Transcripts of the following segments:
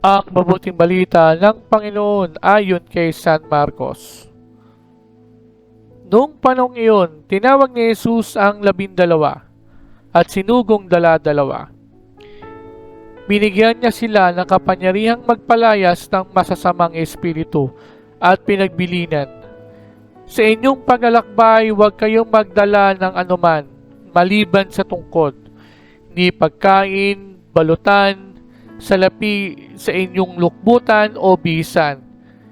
Ang mabuting balita ng Panginoon ayon kay San Marcos. Noong panong iyon, tinawag ni Jesus ang labindalawa at sinugong dala-dalawa. Binigyan niya sila ng kapangyarihang magpalayas ng masasamang espiritu at pinagbilinan. Sa inyong paglalakbay, huwag kayong magdala ng anuman, maliban sa tungkod, ni pagkain, balutan, salapi sa inyong lukbutan o bisan,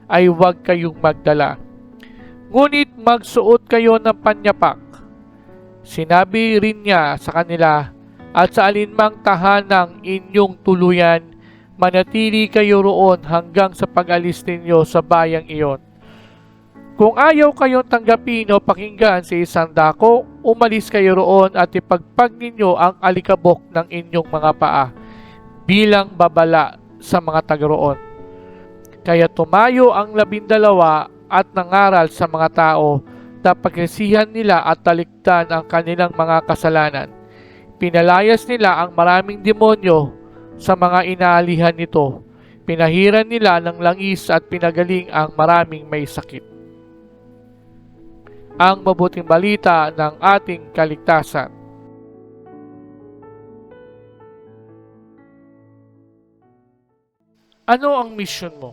ay huwag kayong magdala. Ngunit magsuot kayo ng panyapak. Sinabi rin niya sa kanila, at sa alinmang tahanang inyong tuluyan, manatili kayo roon hanggang sa pag-alis ninyo sa bayang iyon. Kung ayaw kayong tanggapin o pakinggan sa isang dako, umalis kayo roon at ipagpag ninyo ang alikabok ng inyong mga paa bilang babala sa mga taga roon. Kaya tumayo ang labindalawa at nangaral sa mga tao na pagresihan nila at talikdan ang kanilang mga kasalanan. Pinalayas nila ang maraming demonyo sa mga inaalihan nito. Pinahiran nila ng langis at pinagaling ang maraming may sakit. Ang mabuting balita ng ating kaligtasan. Ano ang mission mo?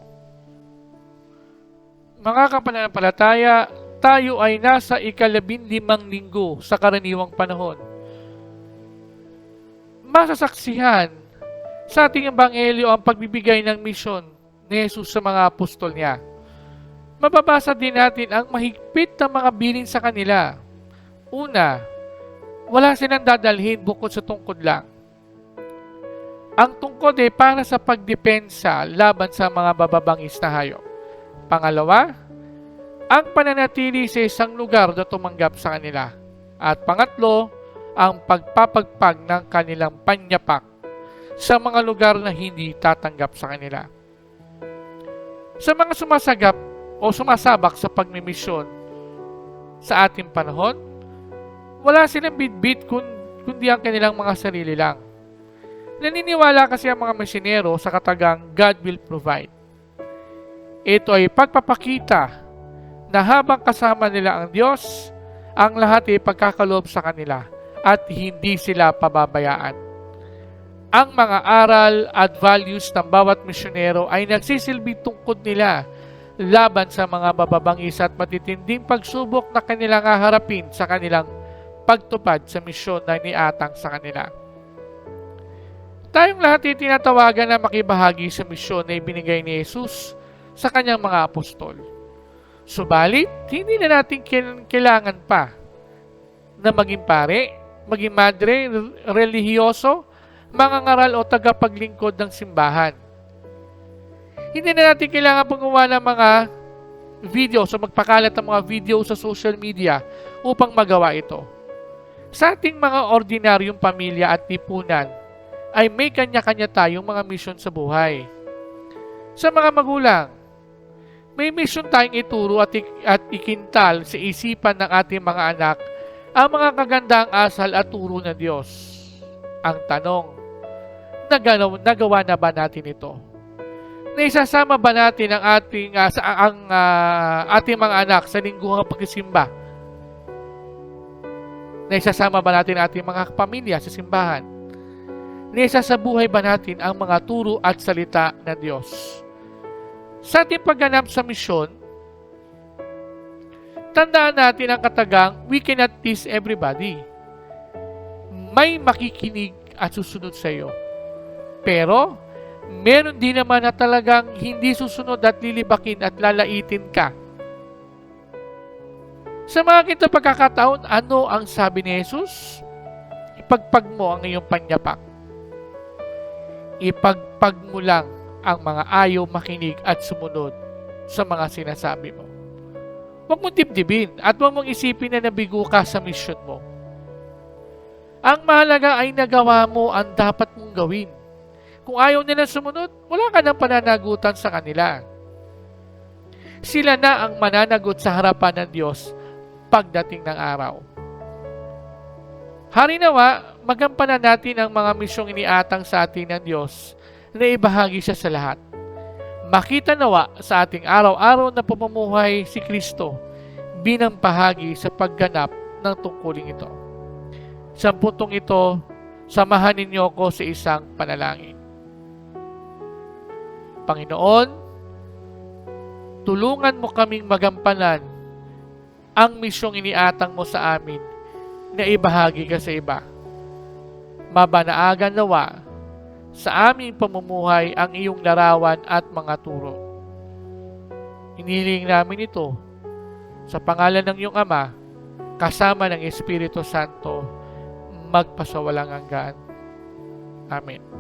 Mga kapananampalataya, tayo ay nasa ikalabindimang linggo sa karaniwang panahon. Masasaksihan sa ating ebanghelyo ang pagbibigay ng misyon ni Jesus sa mga apostol niya. Mababasa din natin ang mahigpit na mga bilin sa kanila. Una, wala silang dadalhin bukod sa tungkod lang. Ang tungkod ay para sa pagdepensa laban sa mga bababangis na hayop. Pangalawa, ang pananatili sa isang lugar na tumanggap sa kanila. At pangatlo, ang pagpapagpag ng kanilang panyapak sa mga lugar na hindi tatanggap sa kanila. Sa mga sumasagap o sumasabak sa pagmimisyon sa ating panahon, wala silang bitbit kundi ang kanilang mga sarili lang. Naniniwala kasi ang mga misyonero sa katagang God will provide. Ito ay pagpapakita na habang kasama nila ang Diyos, ang lahat ay pagkakaloob sa kanila at hindi sila pababayaan. Ang mga aral at values ng bawat misyonero ay nagsisilbi tungkod nila laban sa mga bababangis at matitinding pagsubok na kanilang haharapin sa kanilang pagtupad sa misyon na niatang sa kanila. Tayong lahat ay tinatawagan na makibahagi sa misyon na ibinigay ni Jesus sa kanyang mga apostol. Subalit, hindi na natin kailangan pa na maging pare, maging madre, relihiyoso, mga ngaral o tagapaglingkod ng simbahan. Hindi na natin kailangan gumawa ng mga video o magpakalat ng mga video sa social media upang magawa ito. Sa ating mga ordinaryong pamilya at tipunan, ay may kanya-kanya tayong mga mission sa buhay. Sa mga magulang, may mission tayong ituro at, ik- at ikintal sa isipan ng ating mga anak ang mga kagandang asal at turo ng Diyos. Ang tanong, nagalaw, nagawa na ba natin ito? Naisasama ba natin ang ating ah, sa ang ah, ating mga anak sa lingguhang pagsisimba? Naisasama ba natin ang ating mga pamilya sa simbahan? Naisasabuhay ba natin ang mga turo at salita ng Diyos? Sa ating pagganap sa misyon, tandaan natin ang katagang, we cannot please everybody. May makikinig at susunod sa iyo. Pero, meron din naman na talagang hindi susunod at lilibakin at lalaitin ka. Sa mga kinto pagkakataon, ano ang sabi ni Jesus? Ipagpag mo ang iyong panyapak. Ipagpag mo lang ang mga ayaw makinig at sumunod sa mga sinasabi mo. Huwag mong dibdibin at huwag mong isipin na nabigo ka sa mission mo. Ang mahalaga ay nagawa mo ang dapat mong gawin. Kung ayaw nila sumunod, wala ka ng pananagutan sa kanila. Sila na ang mananagot sa harapan ng Diyos pagdating ng araw. Hari nawa, magampanan natin ang mga misyong iniatang sa atin ng Diyos na ibahagi siya sa lahat. Makita nawa sa ating araw-araw na pamumuhay si Kristo binang bahagi sa pagganap ng tungkuling ito. Sa puntong ito, samahan ninyo ako sa isang panalangin. Panginoon, tulungan mo kaming magampanan ang misyong iniatang mo sa amin na ibahagi ka sa iba. Mabanaagan nawa sa aming pamumuhay ang iyong larawan at mga turo. Hiniling namin ito sa pangalan ng iyong Ama, kasama ng Espiritu Santo, magpasawalang hanggan. Amen.